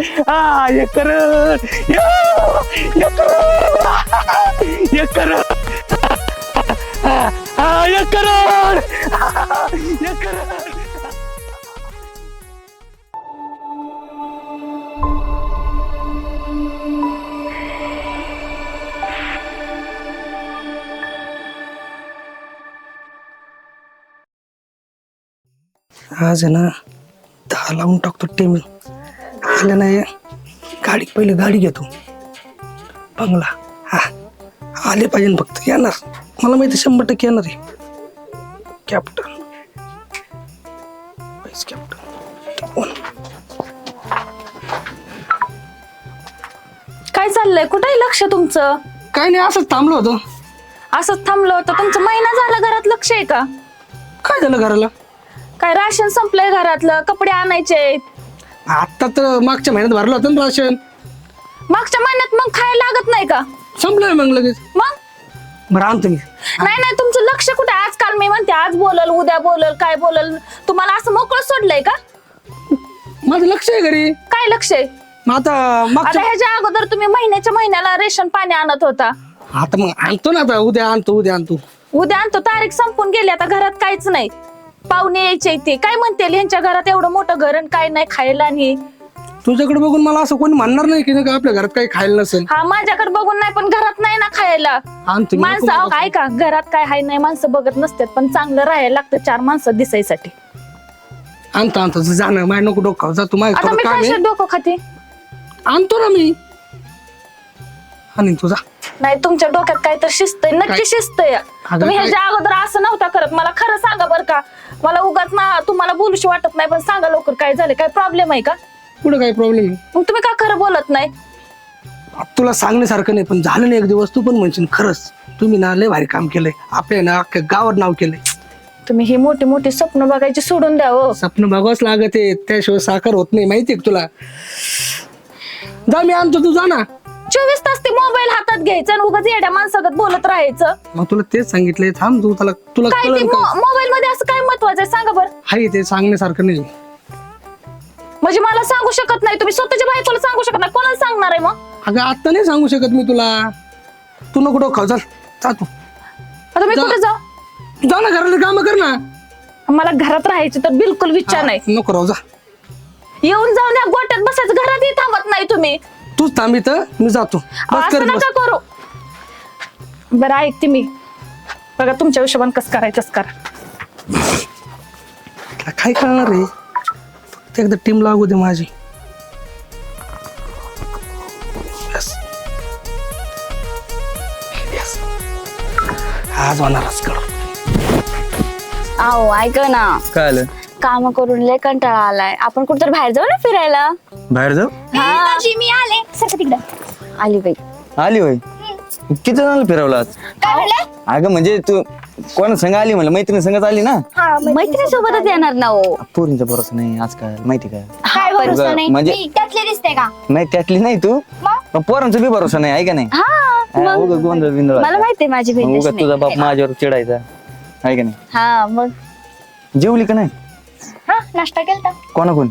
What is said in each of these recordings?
हा एक करोड या, एक आज आहे ना दहा लावून टाकतो टीम आलं नाही. गाडी पहिले गाडी घेतो. बंगला. हा. आले पाहिजे फक्त. येणार. मला माहिती शंभर टक्के येणार आहे. कॅप्टन. Vice captain. कोण? काय चाललंय? कुठे लक्ष तुमचं? काय नाही असंच थांबलो होतो. असंच थांबलं होतं. तुमचं महिना झाला घरात लक्ष आहे का? काय झालं घराला? काय राशन संपलंय घरातलं? कपडे आणायचे आत्ता तर मागच्या महिन्यात भरलं होतं ना राशन. मागच्या महिन्यात मग खायला लागत नाही का? संपलं मग लगेच. मग? बरं आणतो मी. नाही नाही तुमचं लक्ष कुठे? आजकाल मी म्हणते आज बोलल उद्या बोलल काय बोलल? तुम्हाला असं मोकळं सोडलंय का? माझं लक्ष आहे घरी. काय लक्ष आहे? मग आता आता मागच्या ह्याच्या अगोदर तुम्ही महिन्याच्या महिन्याला रेशन पाणी आणत होता. आता मग आणतो ना आता उद्या आणतो उद्या आणतो. उद्या आणतो तारीख संपून गेली आता घरात काहीच नाही. पाहुणे यायचे ते काय म्हणते? ह्यांच्या घरात एवढं मोठं घर आणि काय नाही खायला आणि तुझ्याकडे बघून मला असं कोणी म्हणणार नाही की नाही का आपल्या घरात काही खायला नसेल? हा माझ्याकडे बघून नाही पण घरात नाही ना खायला. माणसं अहो, ऐका घरात काय हाय नाही माणसं बघत नसतात पण चांगलं राहायला लागतं चार माणसं दिसायसाठी. आणतो आणतो जा ना माझ्या नको डोकं जा तू माझं आता थोडं मी काम आहे. कशात डोकं खाते? आणतो ना मी. आणि तुझा नाही तुमच्या डोक्यात काहीतरी शिस्त आहे काय? नक्की शिस्त आहे तुम्ही काय- ह्याच्या अगोदर असं नव्हता करत. मला खरं सांगा बरं का. मला उगाच ना तुम्हाला बोलूशी वाटत नाही पण सांगा लवकर काय झालं काय प्रॉब्लेम आहे का? पुढे काही प्रॉब्लेम मग तुम्ही का खरं बोलत नाही? तुला सांगण्यासारखं नाही पण झालं नाही एक दिवस तू पण म्हणशील खरंच. तुम्ही ना लय भारी काम केलंय आपल्या ना अख्ख्या गावात नाव केलंय. तुम्ही ही मोठी मोठी स्वप्न बघायची सोडून द्या हो. स्वप्न बघावंच लागत आहे त्याशिवाय साखर होत नाही माहितीये का तुला? जा मी आणतो तू जा ना. चोवीस तास ते मोबाईल हातात घ्यायचं आणि उगाच येड्या माणसागत बोलत राहायचं. मग तुला तेच सांगितलंय थांब तू त्याला तुला काय ते कळलं का मोबाईल मध्ये असं काय महत्वाचं आहे? सांगा बरं. हाय ते सांगण्यासारखं नाही. म्हणजे मला सांगू शकत नाही तुम्ही स्वतःच्या बायकोला सांगू शकत नाही. कोणाला सांगणार आहे मग? अगं आता नाही सांगू शकत मी तुला. तू नको डोकं खाऊ, चल जा तू. आता मी जा. कुठे जाऊ? जा ना घराला काम कर ना. मला घरात राहायचं तर बिलकुल विचार नाही. नको राहू जा. येऊन जाऊन या गोट्यात बसायचं. घरातही थांबत नाही तुम्ही. तूच थांब इथं मी जातो. बस कर असं बस नका करू. बरं ऐकते मी. बघा तुमच्या हिशोबाने कसं करायचंच करा. तुला काय कळणार आहे? फक्त एकदा टीम लागू दे माझी. Yes. Yes. आज होणारच अहो ऐक ना. काय आलं? काम करून लय कंटाळा आलाय. आपण कुठेतरी बाहेर जाऊ ना फिरायला? बाहेर जाऊ? मी आले. सर तिकडे. आली बाई. आली होय? किती जणांना फिरवलं आज? काय म्हणलं? अगं म्हणजे तू कोणा संग आली म्हणलं? मैत्रिणी संगत आली ना? मैत्रिणी सोबतच येणार ना हो. पोरींचा भरोसा नाही आजकाल. माहिती काय काय भरोसा नाही? म्हणजे- मी त्यातले दिसते का? नाही त्यातली नाही तू. पण पोरांचा बी भरोसा नाही आहे का नाही? हा हा, मग उगाच गोंधळ बिंधळ मला माहितीये माझी बहीण उगाच तशी तुझा नाही. बाप माझ्यावर चिडायचा. आहे का नाही? हा मग? जेवली का नाही? हा नाश्ता केलता. कोणा कोण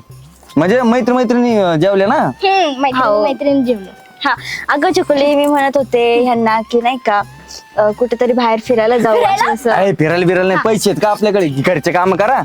म्हणजे मैत्री मैत्रिणी अं, जेवल्या ना? हम्म मैत्रीण हो. मैत्रीण जेवलो. हा. अगं चकुली मी म्हणत होते ह्यांना की नाही का अं, कुठेतरी बाहेर फिरायला जाऊ असं असं. अरे फिरायला बिरायला नाही पैसे आहेत का आपल्याकडे? घरचे काम करा.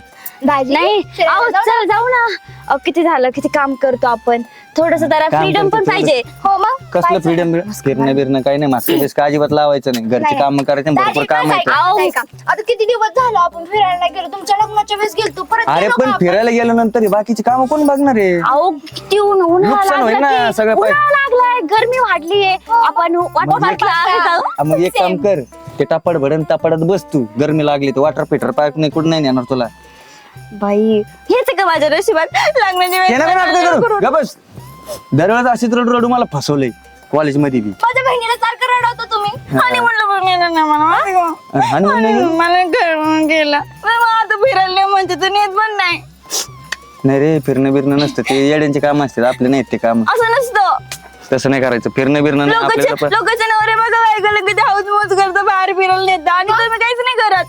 भाजी नाही. फिरायला अहो, जाऊ ना? चल जाऊ ना. अहो, किती झालं किती काम करतो आपण. थोडस जरा काम फ्रीडम करतो पण थोडंसं. पाहिजे. हो मग? कसलं फ्रीडम फिरणं बिरणं काही नाही मागच्या वेळेस का अजिबात लावायचं नाही. घरचे. काम करायचे आणि भरपूर काम का? आता किती दिवस झालो आपण फिरायला नाही गेलो? तुमच्या लग्नाच्या वेळेस गेलतो परत अरे गेलो पण का आपण? फिरायला गेल्यानंतर हे बाकीची काम कोण बघणार आहे? अहो किती ऊन उन्हाळा नुकसान होईल लागला ना की. सगळं पै- उन्हाळा लागलाय गरमी वाढलीये आपण वॉटर पार्कला आहे. का? हा, मग एक काम कर. ते टापड भडन टापडत बस तू. गरमी लागली तर वॉटर फिटर पार्क नाही कुठं नाही नेणार तुला. बाई हेच आहे का माझ्या नशिबात? लागण्याची वेळ हे नका नाटकं झाली करू. करून. ग बस. दरवेळेस अशीच रडू रडू मला फसवलंय कॉलेजमध्ये बी. माझ्या बहिणीला सारखं रडवतो तुम्ही. आणि म्हणलं बघ, नेलं नाही मला माहिती का? आणि मग नाही गेलं? मला घरून गेला. मग आता फिरायला नाही म्हणजे तर नेत पण नाही. नाही रे फिरणं बिरणं नसतं. ते येड्यांचे काम असतात आपले नाहीत ते काम. असं नसतं. तसं नाही करायचं. फिरणं बिरणं नाही लोकांचे आपल्याला पण- लोकांचे नवरे हाऊस मोज करतं बाहेर फिरायला नेतं. आणि तुम्ही काहीच नाही करत.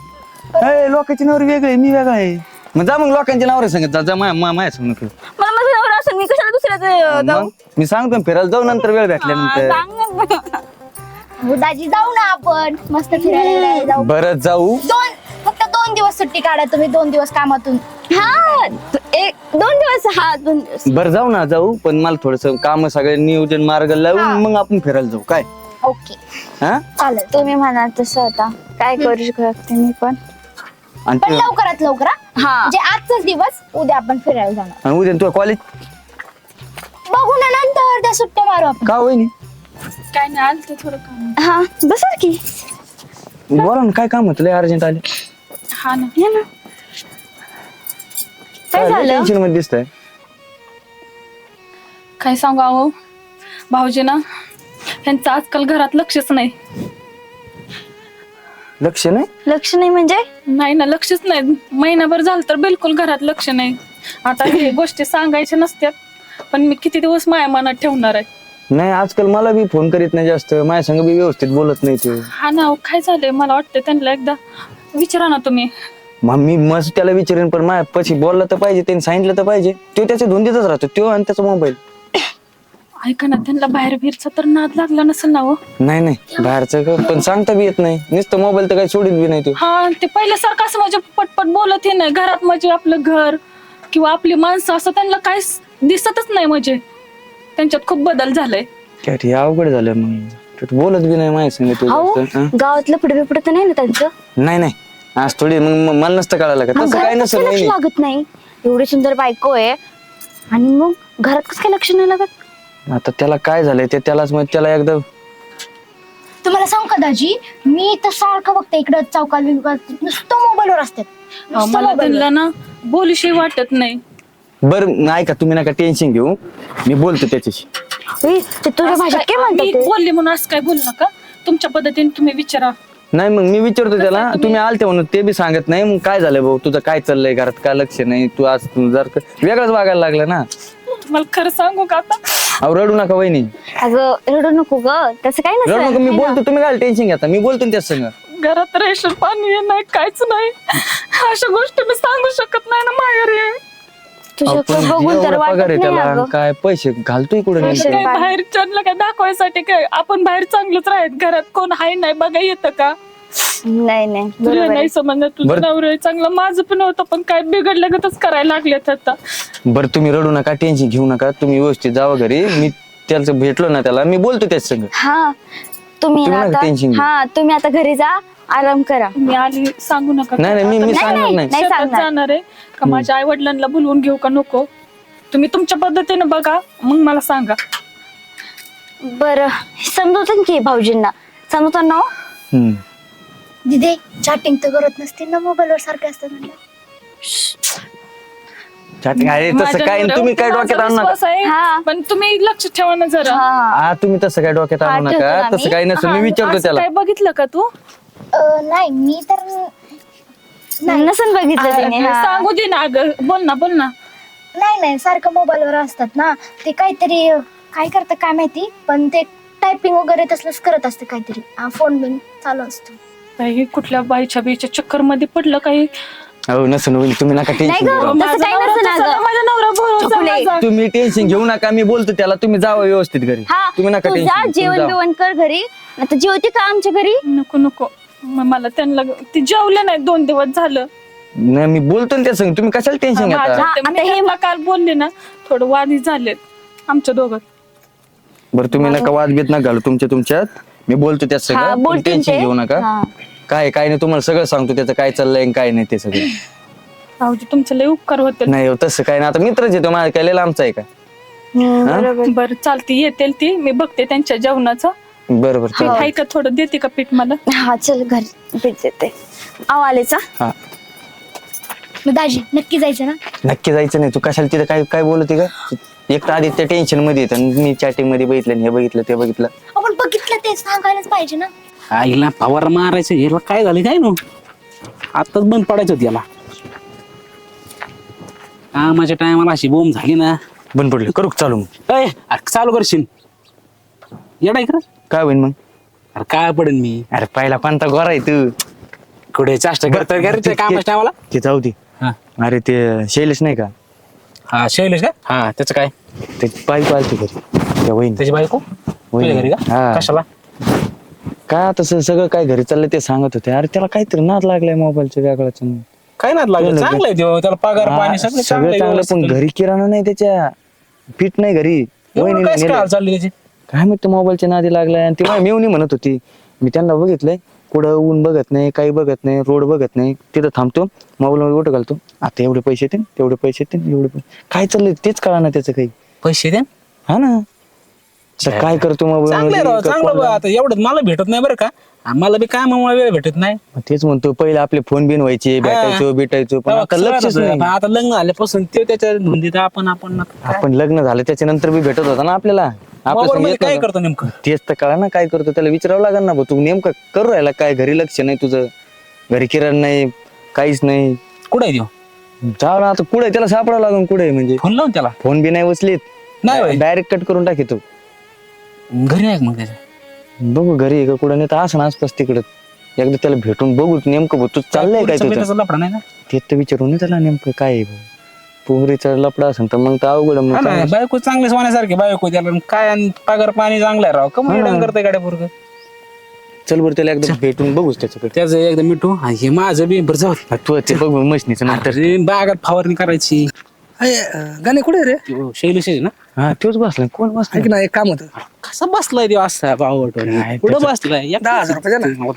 ए, लोकांची नवर वेगळे मी वेगळा आहे. मग जा मग लोकांच्या नावर सांगत जा जा मा- मा- माझ्यासमोर फिर. मला नवरा असेल मी कशाला दुसऱ्या फिरायला जाऊ? मग? मी सांगतो ना, फिरायला जाऊ नंतर वेळ भेटल्यानंतर. सांग ना. दाजी जाऊ ना आपण. मस्त फिरायला बिरायला जाऊ. बरं जाऊ. दोन फक्त दोन दिवस सुट्टी काढा तुम्ही दोन दिवस कामातून. हा एक दोन दिवस हा दोन दिवस. बरं जाऊ ना जाऊ. पण मला थोडस काम सगळे नियोजन मार्ग लावून मग आपण फिरायला जाऊ. काय? ओके. हा? चालेल तुम्ही म्हणाल तसं आता. काय करू शकते मी पण. आणि पण तू- लवकरात लवकर हा? हा. म्हणजे आजचाच दिवस उद्या आपण फिरायला जाणार. आणि उद्या तुझ्या कॉलेज बघू ना नंतर त्या सुट्ट्या मारू आपण. का होईनी काय नाही आलं ते थोडं काम. हा बसर की. बोला ना काय काम होतं? लय अर्जंट आले. हा ना. ये ना. काय झालं? टेन्शनमध्ये दिसतंय. काय सांगू अहो भाऊजी ना यांचं आजकाल घरात लक्षच नाही. लक्ष नाही? लक्ष नाही म्हणजे? नाही ना लक्षच नाही. महिनाभर झालं तर बिलकुल घरात लक्ष नाही. आता हे गोष्टी सांगायच्या नसत्यात. पण मी किती दिवस माया मनात ठेवणार आहे? नाही आजकाल मला बी फोन करीत नाही जास्त. माझ्या संग बी व्यवस्थित बोलत नाही ते. हा ना अहो, काय झालंय? मला वाटतं त्यांना एकदा विचारा ना तुम्ही. मग मी मस्त त्याला विचारेन पण माझ्या पशी बोललं तर पाहिजे त्यांनी सांगितलं तर पाहिजे. तो त्याच्या धुंदीतच राहतो तो आणि त्याचा मोबाईल ऐका ना त्यांना बाहेर बिरचा तर नाद लागला नसेल ना हो? नाही नाही बाहेरचं का? पण सांगता बी येत नाही. नुसतं मोबाईल तर काही सोडित बी नाही तो. हा ते पहिल्यासारखं असं म्हणजे पटपट बोलत हे नाही. घरात म्हणजे आपलं घर किंवा आपली माणसं असं त्यांना काय दिसतच नाही म्हणजे. त्यांच्यात खूप बदल झालाय. काय हे अवघड झालं मग. तो बोलत बी नाही माझ्या संग तो अहो जास्त. हं? गावातलं पुढे पुढे तर नाही ना त्यांचं? नाही नाही. आज थोडी मग मग मला नसतं कळालं का? मग तसं काय घरात नसेल. लागत नाही? एवढी सुंदर बायको आहे. आणि मग घरात कसं काय लक्ष नाही लागत? आता त्याला काय झालंय? ते त्यालाच मग त्याला एकदा तुम्हाला सांग का दाजी? मी तर सारखं बघते इकडं बिवकात नुसतं मोबाईलवर असतात. नुसतं मला मोबाईलवर. त्यांना ना बोलूशी वाटत नाही. बर नाही का तुम्ही नका टेन्शन घेऊ. मी बोलतो त्याच्याशी. ते तुझ्या भाषेत काय मी म्हणतात? बोलले म्हणून असं काय बोलू नका? तुमच्या पद्धतीने तुम्ही विचारा. नाही मग मी विचारतो त्याला. तुम्ही आलते म्हणून ते बी सांगत नाही. मग काय झालं भाऊ? तुझं काय चाललंय घरात? काय लक्ष नाही? तू आज तू जर का- वेगळंच वागायला लागला ना. तुम्हाला खरं सांगू का आता? अहो रडू नका वहिनी. अगं रडू नको ग. तसं काय रडू नका मी बोलतो. तुम्ही काय टेन्शन घेता? मी बोलतो ना त्याच संग. घरात रेशन पाणी नाही काहीच नाही. अशा गोष्टी मी सांगू शकत नाही ना माहेर. तुझ्याकडे आपण बघून तर एवढा वाटत पगार आहे नाही त्याला अगं. काय पैसे घालतोय कुठे पैसे काय? पाणी. बाहेर चढलं काय दाखवायसाठी काय? आपण बाहेर चांगलंच राहत घरात कोण हाय नाही बघा येतं का? नाही नाही. तुला बरोबर नाही आहे. समजलं तुझं बरं. नवरं आहे. चांगलं माझं पण होतं पण काय बिघडल्यागतच करायला लागलेत आता. बरं तुम्ही रडू नका टेन्शन घेऊ नका. तुम्ही व्यवस्थित जावा घरी. मी त्याचं भेटलो ना त्याला. मी बोलतो त्याच संग. हा. तुम्ही तुम्ही ना नका आता tension घेऊ. हा तुम्ही आता घरी जा. आराम करा. मी आली सांगू नका नाही, नाही, मी- मी आता. सांगणार नाही, नाही. नाही शेतात सांगणार. जाणार आहे. का माझ्या आई वडिलांना बोलवून घेऊ का नको? तुम्ही तुमच्या पद्धतीने बघा मग मला सांगा. बर समजवतं की भाऊजींना. समजवतं ना हो? हम्म. दिदे चॅटिंग तर करत नसतील ना मोबाईलवर सारखे असतात म्हणलं. Chatting अरे तसं माझ्या काय? नवऱ्यावर तुम्ही काय डोक्यात आणू नका. विश्वास आहे, हा. पण तुम्ही लक्ष ठेवा ना जरा. हा. तुम्ही तसं काय डोक्यात आणू नका. ना तसं मी. काही नसतं मी हा, विचारतो असं त्याला. काय बघितलं का तू? अं, नाही मी तर नसन बघितलं तिने हा. सांगू दे ना अगं बोल ना बोल ना. नाही नाही सारखं मोबाईलवर असतात ना ते काहीतरी अं, काय करतात काय माहिती पण ते टायपिंग वगैरे तसलंच करत असते काहीतरी. फोन बिन चालू असतो. काही कुठल्या बाईच्या बीच्या चक्करमध्ये पडलं काही? हो नसून होईल तुम्ही नका नाही टेन्शन गं. घेऊ. तसं माझा काही नवरा नसतं ना तसा गं. माझा नवरा भरोसा चुकले. माझा. तुम्ही टेन्शन घेऊ नका मी बोलतो त्याला तुम्ही जावा व्यवस्थित घरी. हा तुम्ही नका तू जा टेन्शन जेवण बिवण कर घरी. आता जेवते का आमच्या घरी? नको नको. मग मला त्यांना ती जेवले नाही दोन दिवस झालं. नाही मी बोलतो ना त्या संग. तुम्ही कशाला टेन्शन घेता? हा, मी हे- त्यांना काल बोलले ना थोडं वादी झालेत आमच्या दोघं. बरं तुम्ही नका वाद बीत नका घालू तुमच्या तुमच्यात. मी बोलतो त्या हा सगळं बोलतील टेन्शन ते. घेऊ नका. हा. काय काय नाही तुम्हाला सगळं सांगतो त्याचं काय चाललंय आणि काय नाही ते सगळं. भाऊजी तुमचे लय उपकार होते नाही हो, तसं काय नाही. आता मित्रच येतो माझ्या काय लय लांबचा आहे का? हम्म, हा? बरोबर. बरं चालती येतील ती. मी बघते त्यांच्या जेवणाचं. बरं बरं पीठ. आहे का थोडं? देते का पीठ मला? हा चल घरी. भेट देते. आव आलेचा? हा. मग दाजी नक्की जायचं ना? नक्की जायचं नाही. तू कशाला तिथं काय काय बोलते का एक तर आधी त्या टेन्शनमध्ये येतं. आणि मी चॅटिंगमध्ये बघितलं आणि हे बघितलं ते बघितलं. आपण बघितलं ते सांगायलाच पाहिजे ना. आईला पवार मारायचं ह्याला काय झालं काय नो? आताच बंद पडायचं होतं याला. कामाच्या टायमाला अशी बोंब झाली ना. बंद पडलं. करू का चालू मग? अय अरे चालू करशील. येडाय का? काय होईल मग? अरे काय पडेन मी? अरे पहिला कोणता गोरा आहे तू. कुठे चाष्ट करतात का रे त्या कामाच्या टायमाला ते जाऊ दे. हा. अरे ते शैलेश नाही का? हा शैलेश का? हा त्याचं काय? ते बायको आलती घरी. त्या वहिनी. त्याची बायको? तुझ्या घरी का. कशाला? काय आता स- सगळं काय घरी चाललंय ते सांगत होते. अरे त्याला काहीतरी नाद लागलाय मोबाईलच्या वेगळाच काय नाही लागलं चांगलं आहे त्याला पगार पाणी सगळं चांगलं सगळं आहे, चांगलं पण व्यवस्थित. घरी किराणा नाही त्याच्या. पीठ नाही घरी. एवढं काय चालली त्याची? काय माहिती मोबाईलच्या नादी लागलाय आणि ती माझ्या मेवणी म्हणत होती. मी त्यांना बघितलंय कुठं ऊन बघत नाही काही बघत नाही रोड बघत नाही तिथं थांबतो मोबाईल मध्ये ओढ घालतो. आता एवढे पैसे येतील तेवढे पैसे येतील एवढे पैसे काय चाललंय? तेच कळा ना त्याचं काही. पैसे द्या हा ना. काय करतो चांगलं आहे राव चांगलं बा. मोबाईल आता एवढं मला भेटत नाही बरं का. मला बी कामामुळे वेळ भेटत नाही. तेच म्हणतो पहिले आपले फोन बिन व्हायचे भेटायचो भेटायचो पण आता लक्षच नाही. आता आता लग्न आल्यापासून ते त्याच्या धुंदीत आपण आपण आपण लग्न झालं त्याच्यानंतर बी भेटत होता ना आपल्याला. मध्ये काय. करतो नेमकं? तेच तर कळा ना काय करतो त्याला विचारावं लागेल ना भाऊ. तू नेमकं करू राहिला काय घरी लक्ष नाही तुझं. घरी किराण नाही काहीच नाही. कुठे देऊ जाऊ ना आता कुठे त्याला सापडावं लागून कुठे म्हणजे. फोन लावून त्याला? फोन बी नाही उचलीत. नाही होय. डायरेक्ट कट करून टाकी तू. घरी नाही का मग त्याच्या? बघू घरी आहे का कुठं नाही तर असं ना आसपास तिकडं. एकदा त्याला भेटून बघू नेमकं भाऊ तू चाललंय काय तुझं बिरीचा लफडा नाही ना ते तर विचारू ना त्याला नेमकं काय आहे भाऊ. पोहरीचा लपडा असेल तर मग तर अवघड आहे हा मग ना, काय. बायको चांगली सोन्यासारखी बायको त्याला काय आणि पगार पाणी चांगला आहे राव. कमी करताय गाड्या पोरग? चल बरं त्याला एकदा भेटून बघूच त्याच्याकडे. त्याचं एकदा मिठू हा, हे माझं बी बरं जाऊ. तू ते बघ मशनीचं नंतर अरे, बागात फवारणी करायची. गाणे कुठे रे? शैलेश आहे ना? हा तोच बसला कोण बसला ऐक ना एक काम होतं. कसा बसलाय देव असा बावट काय कुठं बसलाय? एक दहा हजार रुपये द्या ना.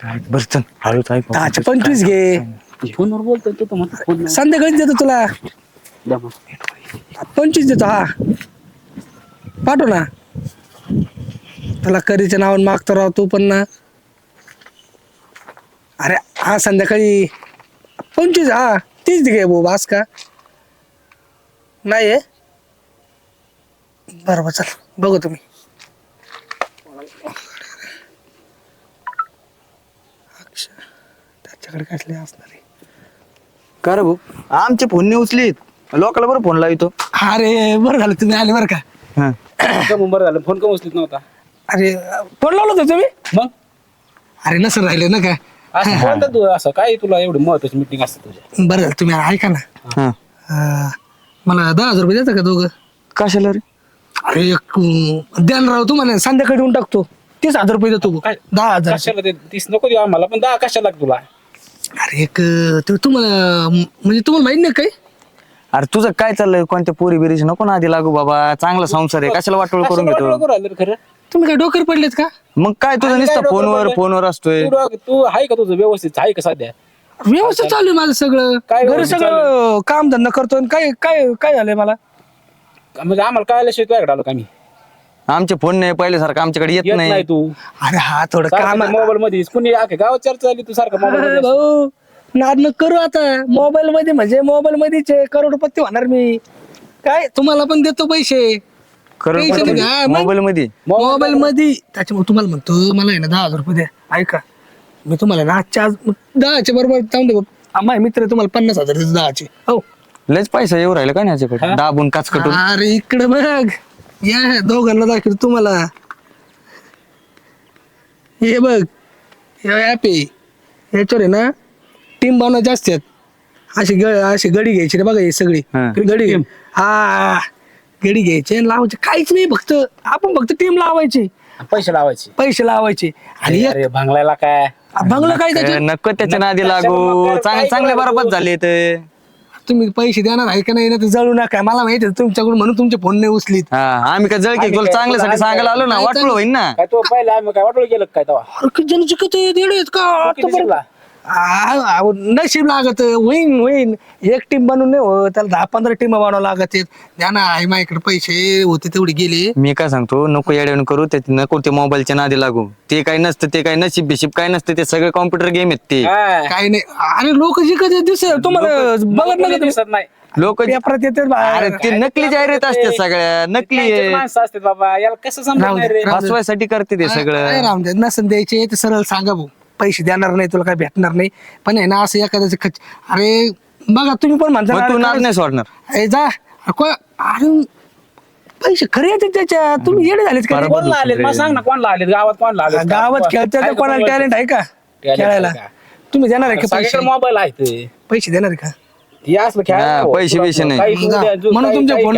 काय बरं चल हळूच ऐक. दहाचे पंचवीस घे. फोनवर बोलतोय तू तर म्हणतो फोन नाही. संध्याकाळीच देतो तुला. पंचवीस देतो हा. पाठव ना. त्याला करीच्या नावानं मागतो राव तू पण ना. अरे हा संध्याकाळी पंचवीस हा तीच घे भाऊ बास का नाही आहे. बरोबर चल बघू तुम्ही. अक्षय, त्याच्याकडे कसले असणार. आहे का रे भाऊ? आमचे फोन नाही उचलीत. लोकांना बरं फोन लावितो. अरे बरं झालं तुम्ही आले बरं का? हा. का मग बरं झालं फोन का उचलीत नव्हता? अरे फोन लावलं होतं तुम्ही? मग? अरे नसं राहिले ना काय असं तू असं काय तुला एवढी महत्वाची मिटिंग असते तुझ्या बरं झालं तुम्ही ऐका ना. हा. अं, मला दहा हजार रुपये देता का दोघं? कशाला रे? अरे एक अं, द्या ना राव तुम्हाला संध्याकाळी देऊन टाकतो. तीस हजार रुपये देतो काय? दहा हजार. कशाला ते तीस नको देऊ आम्हाला पण दहा कशाला लागत तुला? अरे एक अं, ते तुम्हाला म्हणजे तुम्हाला माहीत नाही काय अरे तुझं काय चाललंय? कोणत्या पोरी बिरीची नको ना आधी लागू बाबा. चांगला संसार आहे. कशाला वाटोळ करून घेतो? खरं? तुम्ही काय डोकर पडलेत का? मग काय तुझं काय नुसतं डोकं फोनवर पडलंय? फोनवर असतोय. तू आहे का तुझं व्यवस्थित? आहे का सध्या? व्यवस्थित चालू आहे माझं सगळं. काय घरी व्यवस्थित सगळं काम धंदा करतो आणि काय काय काय झालंय मला? म्हणजे आम्हाला कळायला तुझ्याकडे आलो का मी? आमचे फोन नाही पहिल्यासारखं आमच्याकडे येत येत नाही. नाही तू. अरे हा थोडं काम मोबाईल मध्ये कुणी गावात चर्चा झाली तू सारखं अरे मोबाईल भाऊ. नाद न करू आता. मोबाईल मध्ये म्हणजे मोबाईल मध्येच आहे, करोडपती होणार मी. काय? तुम्हाला पण देतो पैसे. पैसे नाही का? मग? मोबाईल मध्ये मोबाईल मध्ये त्याच्यामुळे तुम्हाला म्हणतो मला आहे ना दहा हजार रुपये द्या. ऐका. मी तुम्हाला ना आजच्या आज दहाच्या बरोबर जाऊन दे माझे मित्र आहे, तुम्हाला पन्नास हजार देतो दहाचे. हो. लयच पैसा येऊ राहिला का नाही याच्याकडे? दाबून काच कटून अरे इकडे बघ. या दोघांना दाखव तुम्हाला. हे बघ. हे ॲप आहे. याच्यावर आहे ना टीम बनवायचे असतात अशी ग अशी गडी घ्यायची रे बघा ही सगळी. हा. गडी घे हा गडी घ्यायचे आणि लावायचे. काहीच नाही फक्त. आपण फक्त टीम लावायची. पैसे लावायचे. पैसे लावायचे. आणि एक अरे भांगलायला काय? बंगला काय त्याच्यात? नको त्याच्या नादी लागू. चांगले चांगले बरोबर? झाले ते. तुम्ही पैसे देणार आहे का नाही ना ते जळू नका. मला माहिती आहे तुमच्याकडून म्हणून तुमचे फोन नाही उचलीत. हा आम्ही काय जळकी आम्ही तुला काय- चांगल्यासाठी सांगायला आलो ना वाटलं होईन ना. काय तो पहिला आम्ही काय वाटोळ केलं का काय तेव्हा? अरे किती आहेत का? किती आतापर्यंत? शिकला? आ- आ- नशीब लागत होईन होईन. एक टीम बनवून नाही हो त्याला दहा पंधरा टीम बनवावं लागत आहेत. द्या ना आई माझ्याकडे पैसे होते तेवढे गेले. मी काय सांगतो नको येड्यावून करू ते नको ते मोबाईलच्या नादी लागू. ते काही नसतं ते काही नशीब बिशीब काय नसतं ते सगळे कॉम्प्युटर गेम आहेत ते. काही नाही. अरे लोक जिकत दिसत तुम्हाला बघत नाही दिसत नाही. लोक पेपरात येते अरे ते नकली जाहिरात असते सगळ्या. नकली आहे. माणसं असतात बाबा. याला कसं समजणार राहू दे, रे? राहू दे. फसवायसाठी करते ते सगळं. रामदे नसन द्यायचे ते सरळ सांगा भाऊ. पैसे देणार नाही तुला काय भेटणार नाही. पण आहे ना असं एखाद्याचं खच अरे बघा तुम्ही पण म्हणता मग तू नाद नाही सोडणार. अरे जा. को- अरे पैसे खरे येतात त्याच्या तुम्ही येडे झालेत का? रे? कोणला आलेत? मला सांग ना कोणला आलेत? गावात कोणला आलेत? गावात खेळतात आहे तर का कोणाला? टॅलेंट आहे का? खेळायला आहे का? तुम्ही देणार आहे का पैसे? मोबाईल आहे ते. पैसे देणार आहे का? हे असलं खेळायला हा, नको. पैसे बिशे नाही. काही जु- म्हणून काही- तुमच्या काही फोन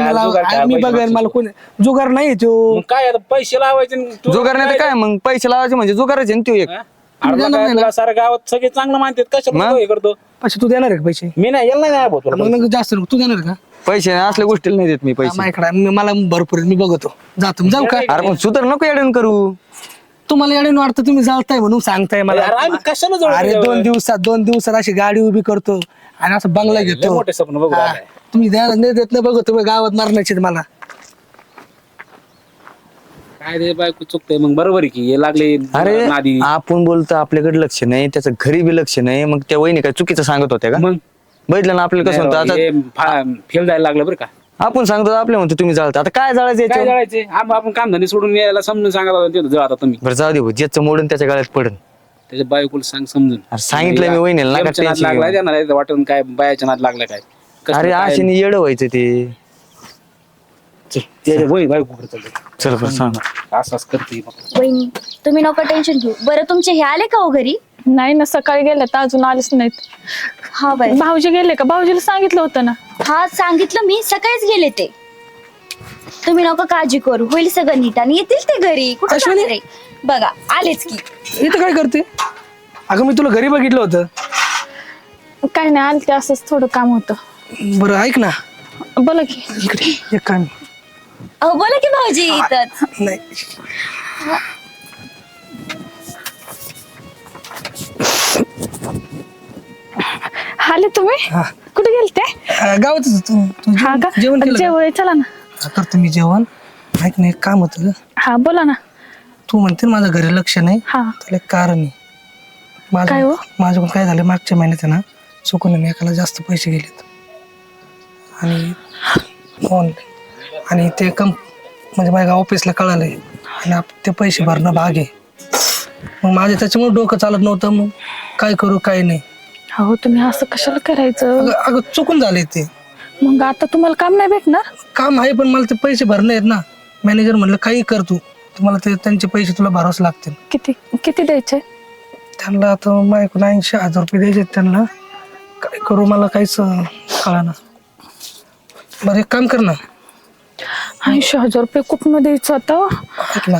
मी पैसे बघेन मला. कोण जुगार नाही तो. मग काय आता पैसे लावायचे आणि तू- जुगार नाही तर काय मग पैसे लावायचे म्हणजे जुगारच आहे ना तो एक. हा? अरे मग काय तुला सारं गावात सगळे चांगलं मानतात कशाला? तू हे करतो पैसे तू देणार आहे का पैसे मी नाही यायला नाही भाऊ तुला मग जास्त नको. तू देणार का पैसे असल्या गोष्टीला नाही देत मी पैसे माझ्याकडे आहे. मी- मला भरपूर आहे. मी बघतो जातो जाऊ का अरे पण सुधार नको येडून करू तुम्हाला याडून वाटतं तुम्ही जाळताय म्हणून सांगताय मला अरे आम्ही कशाला जवळ अरे दोन दिवसात दोन दिवसात अशी गाडी उभी करतो आणि असं बंगला लय घेतो मोठे स्वप्न बघू हा. आलाय. तुम्ही द्या नाही देत नाही बघतो गावात मारण्याचे मला काय रे बायको चुकतंय? मग बरोबर आहे की हे लागले अरे नादी. आपण बोलतो आपल्याकडे लक्ष नाही त्याचं घरी बी लक्ष नाही मग त्या वहिनी काय चुकीचं सांगत होत्या का? मग? बघितलं ना आपल्याला कसं होतं आता फेल जायला लागलं बरं का. आपण सांगतो आपल्या म्हणतो तुम्ही जाळता. आता काय जाळायचं काय याच्यावर? आपण काम धंदे सोडून यायला समजून सांगा तिथं जळ आता तुम्ही. बरं जाऊ दे भाऊ, ज्याचं मोडून त्याच्या गळ्यात पडन. त्याच्या बायकोला सांग समजून. अरे सांगितलं मी वहिनीला, नका प्रेमच्या नाद tension लागलाय घेऊ. त्यांना वाटून काय बायाच्या नाद लागला काय? कसलं अरे काय- आशेने येड व्हायचं ते. चल, ते चाललंय. चल बरं सांग असं असं करते. वहिनी तुम्ही नको टेन्शन घेऊ. बरं तुमचे हे आले का हो घरी? नाही ना सकाळी गेले तर अजून आलेच नाहीत. हा बाई. भाऊजी गेले का? भाऊजीला सांगितलं होतं ना. हा सांगितलं मी. सकाळीच गेले ते. तुम्ही नको काळजी करू. होईल सगळं नीट. आणि येतील ते घरी. कुठं अश्विनी? जाणार आहे? बघा आलेच की. इथं काय करते? अगं मी तुला घरी बघितलं होतं. काय नाही आले ते असंच थोडं काम होतं. बरं ऐक ना. बोला की. इकडे एक काम. अहो बोला की भाऊजी इथंच. नाही. आले तुम्ही? हा. कुठे गेलते? होतो. तू हा जेवण- का? जेवण केलं का? चला ना. हा, करतो मी जेवण. ऐक ना एक काम होतं ग. हा बोला ना. तू म्हणते ना माझं घरी लक्ष नाही. हा. त्याला एक कारण आहे. काय हो? माझं माझ्याकडून काय झालं? मागच्या महिन्यात आहे ना चुकून आहे ना एकाला जास्त पैसे गेलेत. आणि ऑनलाईन आणि ते कम म्हणजे माझ्या ऑफिसला कळालंय. आणि आप- ते पैसे भरणं भाग आहे. मग माझे त्याच्यामुळे डोकं चालत नव्हतं. मग काय करू काय नाही. हो तुम्ही असं कशाला करायचं? अगं अगं चुकून झाले ते. मग आता तुम्हाला काम नाही भेटणार? काम आहे पण मला ते पैसे भरणे आहेत ना. मॅनेजर म्हणलं काही कर तू. तुम्हाला ते त्यांचे पैसे तुला भरावंच लागतील. किती किती द्यायचे? त्यांना आता माझ्याकडून ऐंशी हजार रुपये द्यायचे आहेत त्यांना. काय करू मला काहीच कळा ना बरं एक काम कर ना. ऐंशी हजार रुपये कुठनं द्यायचं आता. ऐक ना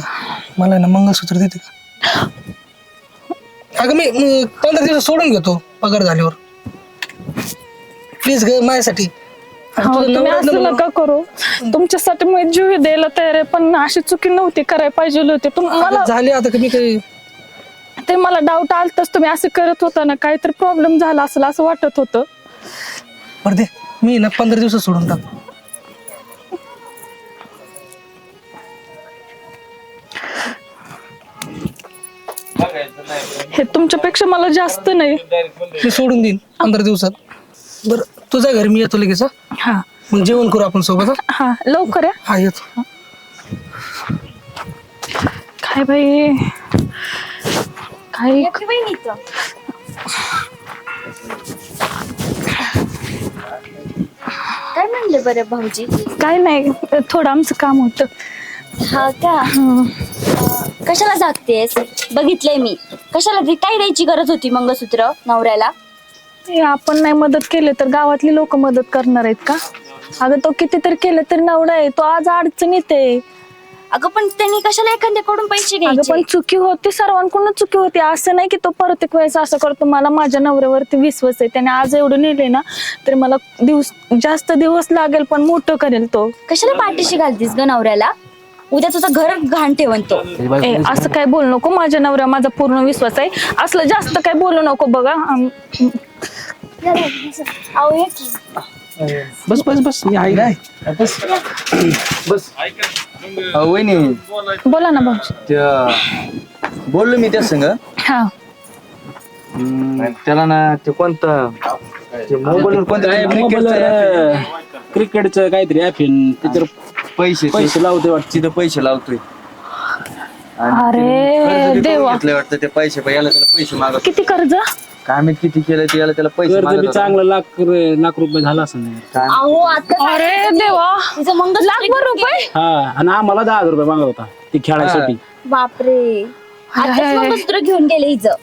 मला ना मंगळसूत्र देते का? अगं मी मी पंधरा दिवस सोडून घेतो पगार झाल्यावर. प्लीज ग माझ्यासाठी. हो तुझं तुम्ही नवरा- असं नका करू. तुमच्यासाठी मी जीव द्यायला तयार आहे पण अशी चुकी नव्हती करायला पाहिजे होती. तुम मला अगं झाली आता कमी काही. ते मला डाऊट आलतच तुम्ही असं करत होता ना काहीतरी प्रॉब्लेम झाला असेल असं वाटत होतं. बरं दे मी ना पंधरा दिवस सोडून टाक हे तुमच्यापेक्षा मला जास्त नाही. मी सोडून देईन पंधरा दिवसात. बरं तुझ्या घरी मी येतो लगेच हा? हा. मग जेवण करू आपण सोबत हा? हा लवकर या. हा येतो. काय बाई? काय. काय म्हणले बरं भाऊजी? काय नाही थोडं आमचं काम होतं. हा का? कशाला जागतेस? बघितलंय मी. कशाला ती काय द्यायची गरज होती मंगळसूत्र नवऱ्याला? हे आपण नाही मदत केली तर गावातली लोक मदत करणार आहेत का? अगं तो कितीतरी केलं तरी नवडा आहे तो आज अडचणीत आहे. अगं पण त्यांनी कशाला एखाद्याकडून पैसे अगं घ्यायचे? पण चुकी होती सर्वांकडून चुकी होती. असं नाही की तो प्रत्येक वेळेस असं करतो मला माझ्या नवऱ्यावरती विश्वास आहे त्याने आज एवढं नेले ना तरी मला दिवस जास्त दिवस लागेल पण मोठं करेल तो. कशाला पाठीशी घालतीस ग नवऱ्याला? उद्या तुझं घर घाण ठेवन तो ए, असं काय बोलू नको माझ्या नवऱ्या माझा पूर्ण विश्वास आहे. असलं जास्त काय बोलू नको बघा. आम- अहो ये की. बस बस बस मी आहे. बस. बस. अहो, वहिनी बोला ना भाऊजी. त्या बोललो मी त्या संग. हा. हम्म, त्याला ना ते कोणतं ते मोबाईलवर कोणतं काय cricket मोबाईल आहे. क्रिकेटचं काहीतरी ॲप त्याच्यावर पैसे पैसे. लावते वाटतं. तिथं पैसे लावतोय. अरे देवा. वाटतं ते पैसे पण याला त्याला पैसे मागत किती कर्ज? काय माहीत किती केलं ते याला त्याला पैसे कर्ज मागत होता. चांगलं लाख लाख रुपये झाला असं काय? अहो आता अरे देवा. तिचं लाखभर रुपये? हा आणि आम्हाला दहा हजार रुपये मागत होता ती खेळायसाठी. बापरे. आताच मंगळसूत्र घेऊन गेले हिचं.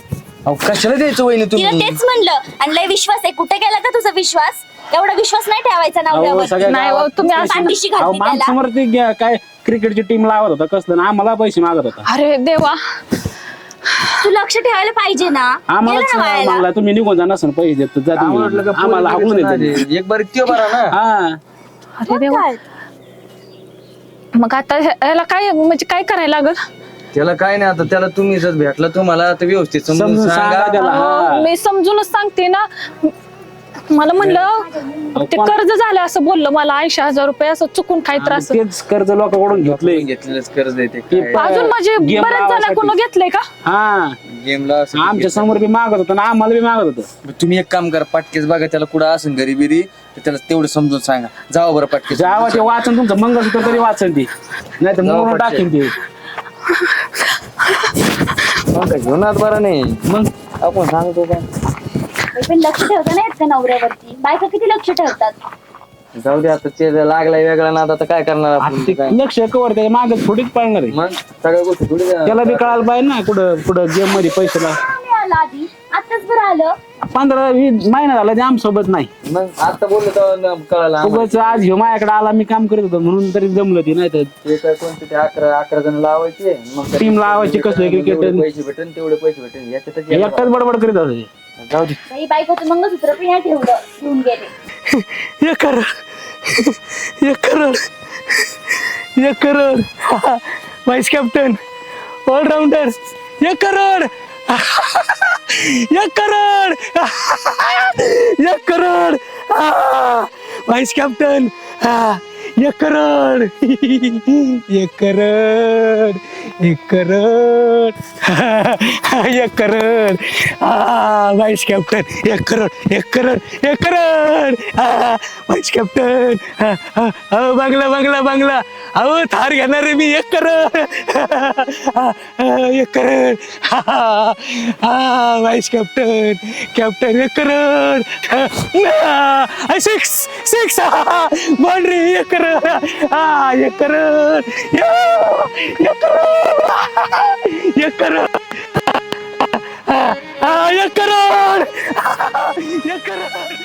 अहो, कशाला द्यायचं वहिनी तिला तुम्ही? तेच म्हणलं. आणि लय विश्वास आहे. कुठे गेला का तुझा विश्वास? एवढा विश्वास नाही ठेवायचा अहो, नवऱ्यावर. सगळ्या नाही, गावात अहो, तुम्ही पैसे- पाठीशी अहो, घालते त्याला. मागसमोर ते ग- काय क्रिकेटची टीम लावत होता कसलं ना आम्हाला पैसे मागत होता. अरे देवा. तू लक्ष ठेवायला पाहिजे ना. आम्हालाच वायाला. मागला तुम्ही निघून जा नसेल पैसे देत तर जा तुम्ही. आम्हाला आम्हाला देते एक बारी त्यो बरा ना. हा. अरे देवा. काय? मग आता याला काय म्हणजे काय करायला लागल? त्याला काय नाही आता त्याला तुम्ही जर भेटला तुम्हाला आता व्यवस्थित समजून समजून सांगा सांगा. त्याला हा. मी समजूनच सांगते ना. मला म्हणलं ते कर्ज झालं असं बोललं मला ऐंशी हजार रुपये असं चुकून काही त्रास तेच कर्ज लोकांकडून घेतलंय. घेतलेलंच कर्ज आहे ते ते काय. अजून म्हणजे Game बरेच जण लावासाठी. कोण घेतलंय का? हा. गेमला असं आमच्यासमोर बी मागत होतं ना आम्हाला बी मागत होतं. तुम्ही एक काम करा पाटकेस बघा त्याला कुठं असेल घरी बिरी तर त्याला तेवढं समजून सांगा. जावा बरं पाटकेस जेव्हा ते वाचन तुमचं मंगळसूत्र तरी वाचन ती. नाही तर पटकन. टाकेन ते. मग घेऊन बरं नाही. मग? आपण सांगतो काय बाई, पण लक्ष ठेवता नाही येत का नवऱ्यावरती? बायका किती लक्ष ठेवतात? जाऊ दे आता ते लागलाय वेगळा ना आता काय करणार आपण? ते काय लक्ष कवर त्याच्यामागे थोडीच पाळणार आहे. मग सगळ्या गोष्टी थोडी. त्याला बी कळायला पाहिजे ना कुठं कुठं गेममध्ये पैसे आलं आधी? आताच बरं आलं. पंधरा वीस महिना झाला ते आमसोबत नाही. मग आता बोललो तेव्हा न- कळालं आम्हाला. उगाच आज ह्यो माझ्याकडे आला मी काम करत होतो म्हणून तरी जमलं ती नाही तर. ते काय कोणते ते अकरा अकरा जण लावायचे मग Team लावायची कसं जेवढे cricket. पैसे भेटेन तेवढे पैसे भेटेन. याच्यातच एकटाच बडबड करीत होता ते. जाऊ दे बाई बायकोचं मंगळसूत्र पण या ठेवलं घेऊन गेले. एक करोड एक करोड एक करोड वाईस कॅप्टन ऑलराऊंडर एक करोड एक करोड एक करोड वाईस कॅप्टन एकरड एकरड एकरड एकरड एक करोड वाईस कॅप्टन एकरड करोड एकरड करोड एक करोड वाईस कॅप्टन बांगला बांगला बांगला अहो थार घेणार आहे मी एक करोड एक करोड वाईस कॅप्टन कॅप्टन एक करोड सिक्स सिक्स बाउंड्री एक कर हा हे कर हे कर हे कर